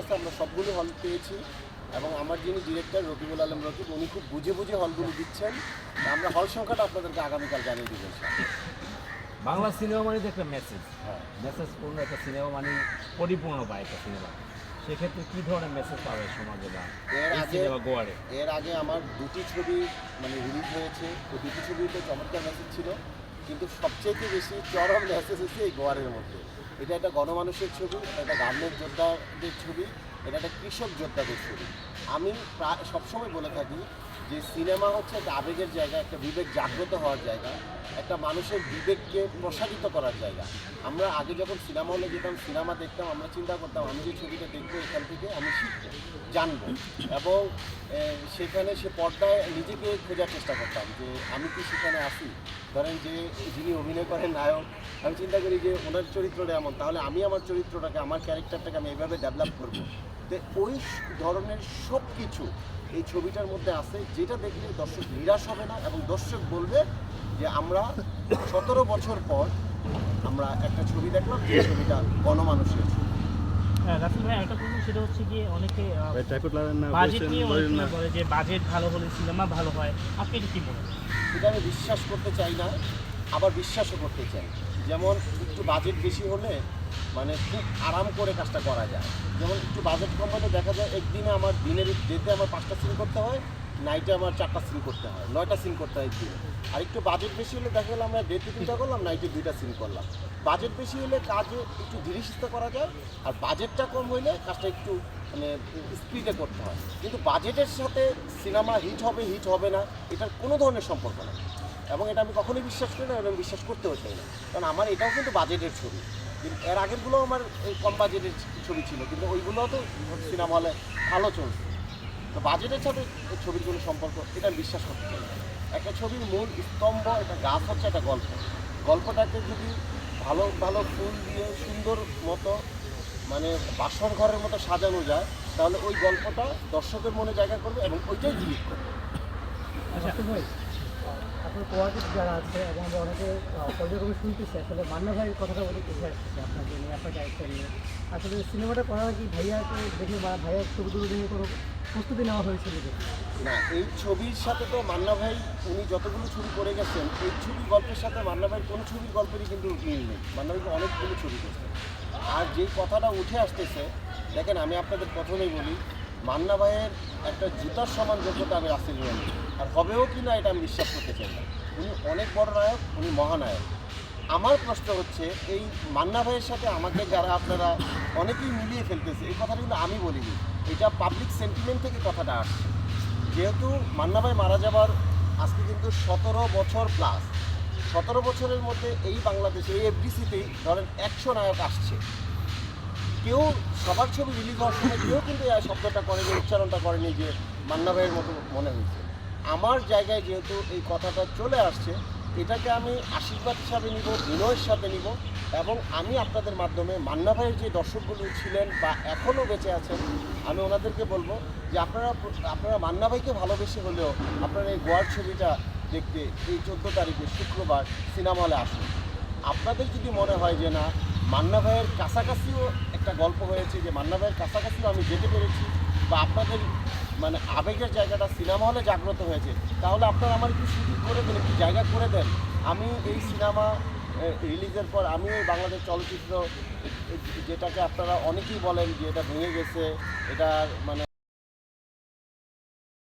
আছে আমরা সবগুলো হল পেয়েছি এবং আমার যিনি ডিরেক্টর রকিবুল আলম রকিব উনি খুব বুঝে বুঝে হলগুলো দিচ্ছেন। আমরা হল সংখ্যাটা আপনাদেরকে আগামীকাল জানিয়ে দেবেন বাংলা সিনেমা মানে একটা মেসেজ হ্যাঁ। মেসেজ পূর্ণ একটা সিনেমা মানে পরিপূর্ণ বা একটা সিনেমা সেক্ষেত্রে কী ধরনের মেসেজ পাবে সমাজে বা এর আগে গোয়ারে? এর আগে আমার দুটি ছবি মানে রিলিজ হয়েছে। তো দুটি ছবিতে চমৎকার মেসেজ ছিল। কিন্তু সবচেয়ে বেশি চরম মেসেজ হচ্ছে এই গোয়ারের মধ্যে। এটা একটা গণমানুষের ছবি, এটা গার্মেন্ট যোদ্ধাদের ছবি, এটা একটা কৃষক যোদ্ধাদের ছবি। আমি প্রায় সবসময় বলে থাকি যে সিনেমা হচ্ছে একটা আবেগের জায়গা, একটা বিবেক জাগ্রত হওয়ার জায়গা, একটা মানুষের বিবেককে প্রসারিত করার জায়গা। আমরা আগে যখন সিনেমা হলে যেতাম, সিনেমা দেখতাম, আমরা চিন্তা করতাম, আমি যে ছবিটা দেখব, এখান থেকে জানব। এবং সেখানে সে পর্দায় নিজেকে খোঁজার চেষ্টা করতাম যে আমি কি সেখানে আসি ধরেন যে যিনি অভিনয় করেন নায়ক, আমি চিন্তা করি যে ওনার চরিত্রটা এমন, তাহলে আমি আমার চরিত্রটাকে, আমার ক্যারেক্টারটাকে আমি এইভাবে ডেভেলপ করব। তো ওই ধরনের সব কিছু এই ছবিটার মধ্যে আছে, যেটা দেখলে দর্শক নিরাশ হবে না এবং দর্শক বলবে যে আমরা সতেরো বছর পর আমরা একটা ছবি দেখলাম, যে ছবিটা গণমানুষের ছবি। রাসেল ভাই একটা প্রশ্ন সেটা হচ্ছে গিয়ে অনেকে বাজেট নিয়ে অনেক বলে যে বাজেট ভালো হলে সিনেমা ভালো হয়। আপনি এটা কি মনে করেন এটা আমি বিশ্বাস করতে চাই না আবার বিশ্বাসও করতে চাই। যেমন একটু বাজেট বেশি হলে মানে খুব আরাম করে কাজটা করা যায়। যেমন একটু বাজেট কম হলে দেখা যায় একদিনে আমার দিনের যেতে আমার পাঁচটা সিন করতে হয় নাইটে আমার চারটা সিন করতে হয়, নয়টা সিন করতে হয় একদিনে আর একটু বাজেট বেশি হলে দেখা গেলো আমরা ডেতে তিনটা করলাম, নাইটে দুইটা সিন করলাম। বাজেট বেশি হলে কাজে একটু ধীরে সুস্থে করা যায়, আর বাজেটটা কম হইলে কাজটা একটু মানে স্পিডে করতে হয়। কিন্তু বাজেটের সাথে সিনেমা হিট হবে হিট হবে না, এটার কোনো ধরনের সম্পর্ক নেই। এবং এটা আমি কখনোই বিশ্বাস করি না এবং বিশ্বাস করতেও চাই না। কারণ আমার এটাও কিন্তু বাজেটের ছবি। এর আগেরগুলো আমার কম বাজেটের ছবি ছিল, কিন্তু ওইগুলো তো সিনেমা হলে ভালো চলছে। তো বাজেটের সাথে এই ছবির কোনো সম্পর্ক, এটা বিশ্বাস করতে চাই একটা ছবির মূল স্তম্ভ, একটা গাছ হচ্ছে একটা গল্প। গল্পটাকে যদি ভালো ভালো ফুল দিয়ে সুন্দর মতো মানে বাসর ঘরের মতো সাজানো যায়, তাহলে ওই গল্পটা দর্শকের মনে জায়গা করবে এবং ওইটাই জিনিস করবে। ভাই আপনার কোয়ার্টিস যারা আছে এবং অনেকে পর্যায়ক্রমে শুনতেছি, আসলে মান্না ভাইয়ের কথাটা বলে উঠে আসতেছে আপনাকে নিয়ে, আপনার ক্যারেক্টার নিয়ে? আসলে সিনেমাটা করার আগে ভাইয়াকে দেখে বা ভাইয়ার ছবি তুলে দেখে কোনো প্রস্তুতি নেওয়া হয়েছিল না, এই ছবির সাথে তো মান্না ভাই, উনি যতগুলো ছবি করে গেছেন, এই ছবি গল্পের সাথে মান্না ভাই কোনো ছবির গল্পেরই কিন্তু মিল নেই। মান্না ভাই অনেকগুলো ছবি করছেন আর যেই কথাটা উঠে আসতেছে, দেখেন আমি আপনাদের প্রথমেই বলি, মান্না ভাইয়ের একটা জুতার সমান যোগ্যতা আমি রাসেল মিয়ানি আর হবেও কি না এটা আমি বিশ্বাস করতে চাই না। উনি অনেক বড় নায়ক, উনি মহানায়ক। আমার প্রশ্ন হচ্ছে, এই মান্না ভাইয়ের সাথে আমাকে যারা আপনারা অনেকেই মিলিয়ে ফেলতেছে, এই কথাটা কিন্তু আমি বলিনি। এটা পাবলিক সেন্টিমেন্ট থেকে কথাটা আসছে। যেহেতু মান্না ভাই মারা যাবার আজকে কিন্তু সতেরো বছর প্লাস সতেরো বছরের মধ্যে এই বাংলাদেশে, এই এফডিসিতেই ধরেন একশো নায়ক আসছে। কেউ সবার ছবি রিলিজ হওয়ার সময় কেউ কিন্তু এই শব্দটা করেনি উচ্চারণটা করেনি যে মান্না ভাইয়ের মতো মনে হয়েছে। আমার জায়গায় যেহেতু এই কথাটা চলে আসছে, এটাকে আমি আশীর্বাদ হিসাবে নিব, বিনয়ের সাথে নিব এবং আমি আপনাদের মাধ্যমে মান্না ভাইয়ের যে দর্শকগুলো ছিলেন বা এখনও বেঁচে আছেন, আমি ওনাদেরকে বলব যে আপনারা আপনারা মান্না ভাইকে ভালোবেসে হলেও আপনারা এই গোয়ার ছবিটা দেখতে এই চোদ্দ তারিখে শুক্রবার সিনেমা হলে আসুন। আপনাদের যদি মনে হয় যে না মান্না ভাইয়ের কাছাকাছিও একটা গল্প হয়েছে যে মান্না ভাইয়ের কাছাকাছিও আমি যেতে পেরেছি বা আপনাদের মানে আবেগের জায়গাটা সিনেমা হলে জাগ্রত হয়েছে। তাহলে আপনারা আমার একটু সুযোগ করে দেন, একটু জায়গা করে দেন। আমি এই সিনেমা রিলিজের পর আমি এই বাংলাদেশ চলচ্চিত্র যেটাকে আপনারা অনেকেই বলেন যে এটা ভেঙে গেছে, এটা মানে